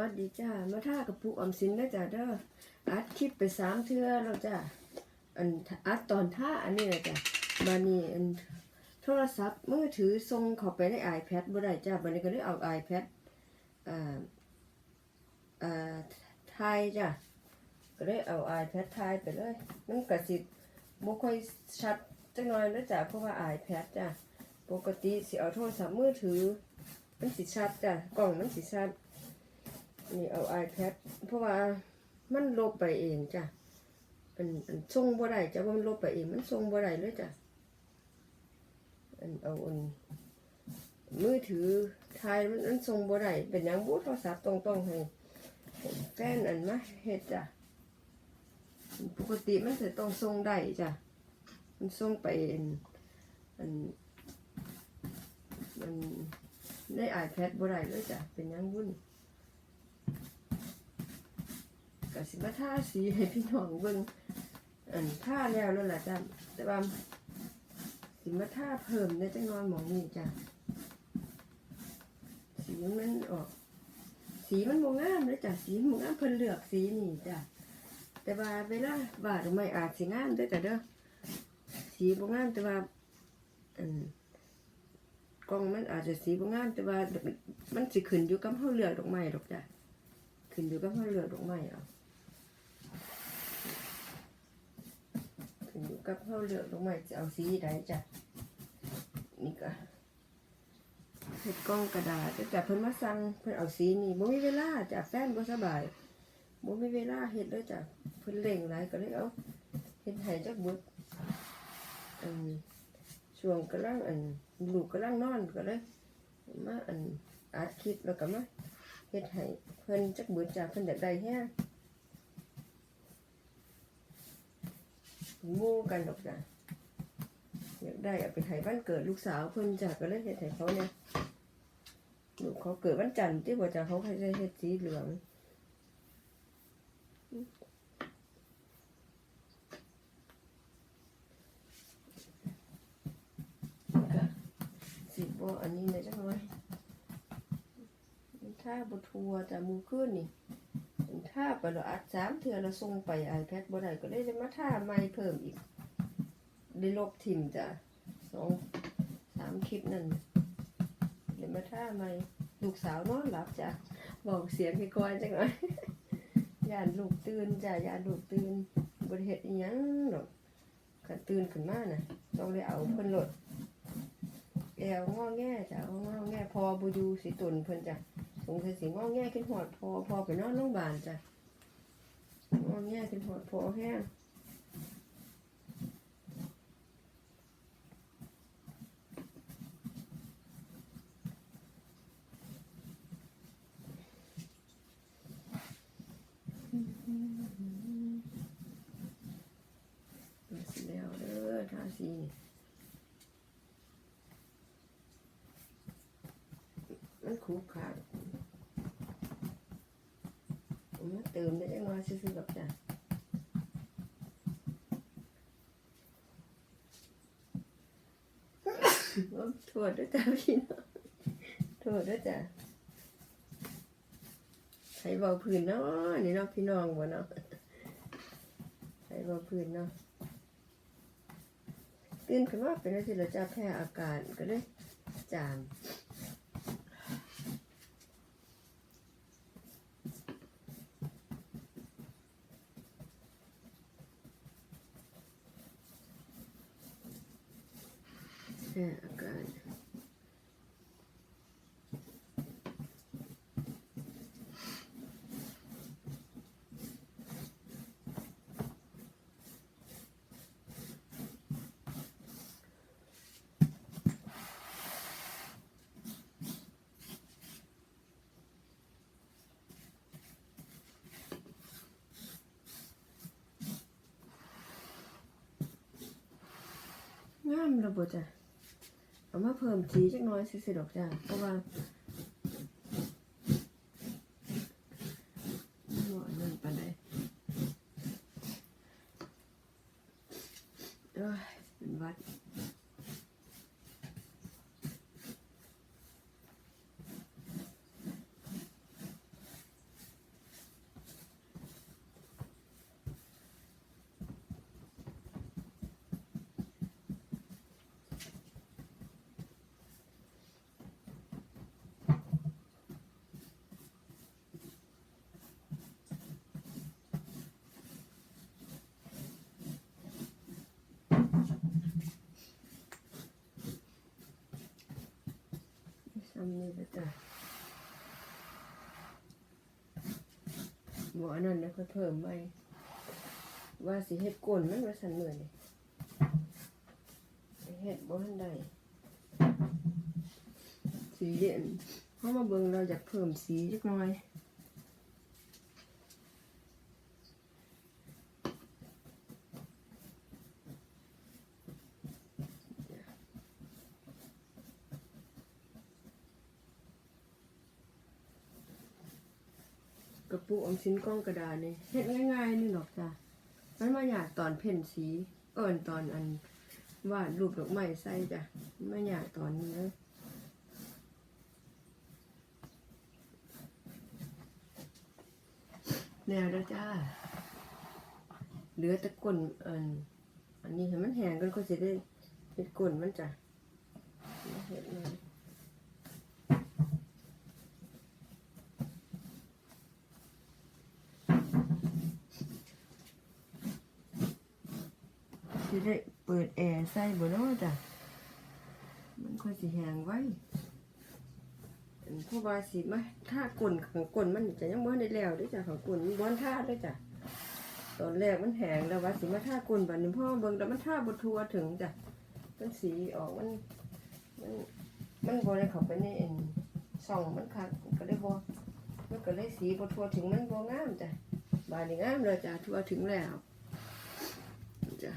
วัสดีจ้า มาท่ากับปูออมสินนะจ้าเด้อ อัดคลิปไปสามเทื่อแล้วจ้า อันอัดตอนท่าอันนี้นะจ้ะบานี้อันโทรศัพท์มือถือส่งเข้าไปใน iPad บ่ได้จ้าบานี้ก็เลยเอา iPad อ่าอ่าถ่ายจ้ะก็เลยเอา iPad ถ่ายไปเลยมันก็สิบ่ค่อยชัดจังน่อยนะจ้ะเพราะว่า iPad จ้ะปกติสิเอาโทรศัพท์มือถือมันสิชัดจ้ะกล้องมันสิชัด นี่เอา iPad เพราะว่ามันลบไปเองจ้ะอันอันส่งบ่ได้จ้ะว่ามันลบไปเองมันส่งบ่ได้เลยจ้ะอันเอาอันมือถือถ่ายมันมันส่งบ่ได้เป็นยังบูโทรศัพท์ต้องต้องให้แฟนอันมาเฮ็ดจ้ะปกติมันจะต้องส่งได้จ้ะมันส่งไปอันอันมันใน iPad บ่ได้เลยจ้ะเป็นยังบุ่น ก็สิมาทาสีให้พี่น้องเบิ่งอันทาแล้วนั่นแหละจ้ะแต่ว่าสิมาทาเพิ่มในจังน้อยหมองนี่จ้ะสีมันออก สีมันบ่งามเลยจ้ะสีมันบ่งามเพิ่นเลือกสีนี่จ้ะแต่ว่าเวลาวาดอกไม่อาจสิงามเด้อจ้ะเด้อสีบ่งามแต่ว่าอันกล้องมันอาจจะสีบ่งามแต่ว่ามันสิขึ้นอยู่กับเฮาเลือกดอกไม้ดอกจ้ะขึ้นอยู่กับเฮาเลือกดอกไม้เอา ขึ้นอยู่ กับเขาเหลือกลงมาจะเอาสีใดจ้ะนี่ก็เห็ดกล้องกระดาษแต่เพิ่นมาสั่งเพิ่นเอาสีนี่บ่มีเวลาจ้ะแฟนบ่สบายบ่มีเวลาเฮ็ดเลยจ้ะเพิ่นเร่งหลายก็เลยเอาเฮ็ดให้จักบิดอันช่วงกำลังอันลูกกำลังนอนก็เลยมาอันอัดคลิปแล้วก็มาเฮ็ดให้เพิ่นจักเบิดจ้ะเพิ่นอยากได้แฮง งูกันดอกจ้ะอยากได้เอาไปให้บ้านเกิดลูกสาวเพิ่นจ้ะก็เลยเฮ็ดให้เขาเนี่ยลูกเขาเกิดวันจันทร์ที่บ่จ้ะเขาให้ได้เฮ็ดสีเหลืองสิบ่อันนี้เนี่ยจังเลยถ้าบ่ทัวจ้ะมูขึ้นนี่ ถ้าไปเราอัดสามเทือเราส่งไป iPad บ่ได้ก็ได้เลยมาท่าใหม่เพิ่มอีกได้ลบทิมจ้ะสองสามคลิปนั่นเดี๋ยวมาท่าใหม่ลูกสาวนอนหลับจ้ะบอกเสียงให้ก่อนจังหน่อยย่านลูกตื่นจ้ะย่านลูกตื่นบริเหตุอีหยังหรอกขันตื่นขึ้นมาน่ะ ต้องได้เอาเพิ่นหลดแอวงอแง่จ้ะเอางอแง่พอบูยูสิตุนเพิ่นจ้ะ สงสัยสิงอแง่ขึ้นหอดพอพอไปนอนโรงพยาบาลจ้ะงอแง่ขึ้นหอดพอแห้งมาสิแล้วเด้อทาสีนี่มันคูขาด ผมมา เติมได้ยังไงซื้อๆกับจ้ะโทษด้วยจ้ะพี่น้องโทษด้วยจ้ะใช้เบาพื้นเนาะนี่เนาะพี่น้องบ่เนาะใช้เบาพื้นเนาะตื่นขึ้นมาเป็นอะไรที่เราจะแพ้อากาศก็เลยจาม แค่อ เอามาเพิ่มสีจักน้อยสิสิดอกจ้าเพราะว่าบ่อันนั่นปานใดเอ้ยเป็นวัดำนี่ก็จะหมออันนั้นนะก็เพิ่มไปว่าสิเฮ็ดก้นมันว่าสันเหมือนเฮ็ดบ่ทันใดสีเด่นเพราะมาเบิ่งเราอยากเพิ่มสีจักหน่อย กระปุกออมสินกล้องกระดาษนี่เฮ็ดง่ายๆนี่หรอกจ้ะมันมาอยากตอนเพ่นสีเอินตอนอันวาดรูปดอกไม้ใส่จ้ะมันมาอยากตอนนี้เลยแนวแล้วจ้า เหลือต่ก้นอันอันนี้ให้มันแห้งกันก็จะได้เฮ็ดก้นมันจ้ะเฮ็ดเลย สิได้เปิดแอร์ใส่บ่เนาะจ้ะ มันค่อยสิแหงไว้อันเพราะว่าสิมาถ้ากลนของกลนมันจะยังบ่ได้แล้วด้อจ้ะของกลนมันบ่ทันท่าด้อจ้ะตอนแรกมันแหงแล้วว่าสิมาท่ากลนบัดนี้พ่อเบิ่งแล้วมันท่าบ่ทัวถึงจ้ะมันสีออกมันมันมันบ่ได้เข้าไปในเอันช่องมันคักมันก็เลยบ่มันก็เลยสีบ่ทัวถึงมันบ่งามจ้ะบาดนี้งามแล้วจ้ะทัวถึงแล้วจ้ะ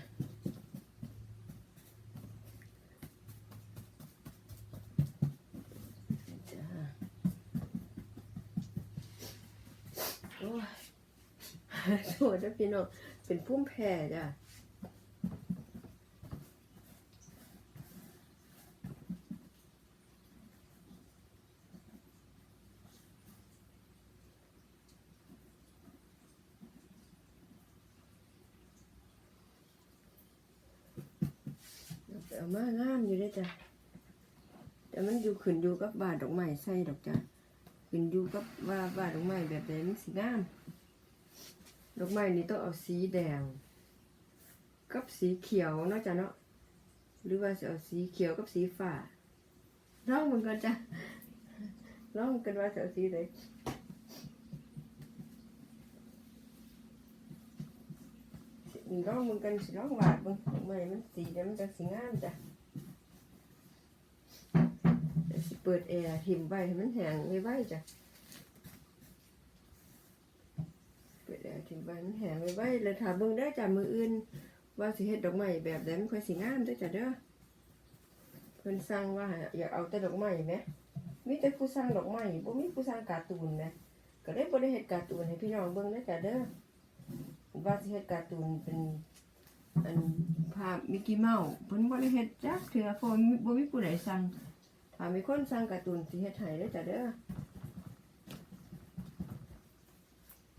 จ้าโอ้ย โทษนะพี่น้องเป็นพุ่มแผ่จ้ะเอามางามอยู่เลยจ้ะแต่มันอยู่ขึ้นอยู่กับบาดดอกไม้ใส่ดอกจ้ะขึ้นอยู่กับว่าบาดดอกไม้แบบใดมันสีงาม ดอกไม้นี่ต้องเอาสีแดง กับสีเขียวนาะจ้ะเนาะหรือว่าจะเอาสีเขียวกับสีฟ้าลองมันกันจ้ะลองกันว่าจะเอาสีใดสิลองมันกันสิลองวาดเบิ่งดอกไม้มันสีเดี๋ยวมันจะสีงามจ้ะเดี๋ยวสิเปิดแอร์ทิมไว้ให้มันแห้งไว้ๆจ้ะ เปิดแอร์ทิมไว้มันแห้งไว้ๆแล้วถ้าเบิ่งได้จากมืออื่น ว่าสิเฮ็ดดอกไม้แบบใดมันค่อยสิงามเด้จ้ะเด้อเพิ่นสั่งว่าอยากเอาแต่ดอกไม้แหมมีแต่ผู้สั่งดอกไม้บ่มีผู้สั่งการ์ตูนแหมก็เลยบ่ได้เฮ็ดการ์ตูนให้พี่น้องเบิ่งเด้จ้ะเด้อว่าสิเฮ็ดการ์ตูนเป็นอันภาพมิกกี้เมาส์เพิ่นบ่ได้เฮ็ดจักเทื่อเพราะบ่มีผู้ใดสั่งถ้ามีคนสั่งการ์ตูนสิเฮ็ดให้เด้จ้ะเด้อ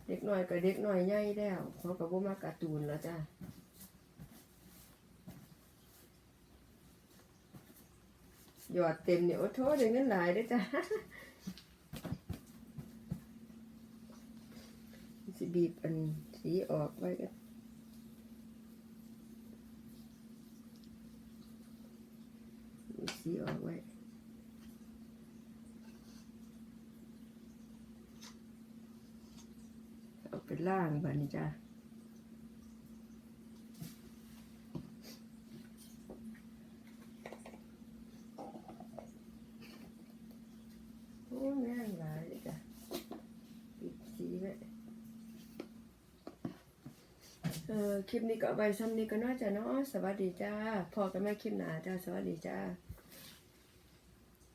เด็กหน้อยก็เด็กหน้อยใหญ่แล้วเขาก็บ่มาการ์ตูนแล้วจ้ะยอดเต็มเนี่ยโอ้โถได้เงินหลายเด้จ้ะสิบีบอันสีออกไว้กันสีออกไว้ เอาไป ล่างแบบนี้จ้ะโอ้แม่งหลายเลยจ้ะปิดสีไว้เออคลิปนี้ก็เอาไว้ซ้ำนี้ก็น่าจะเนาะสวัสดีจ้าพอกันแม่คลิปหนาจ้าสวัสดีจ้า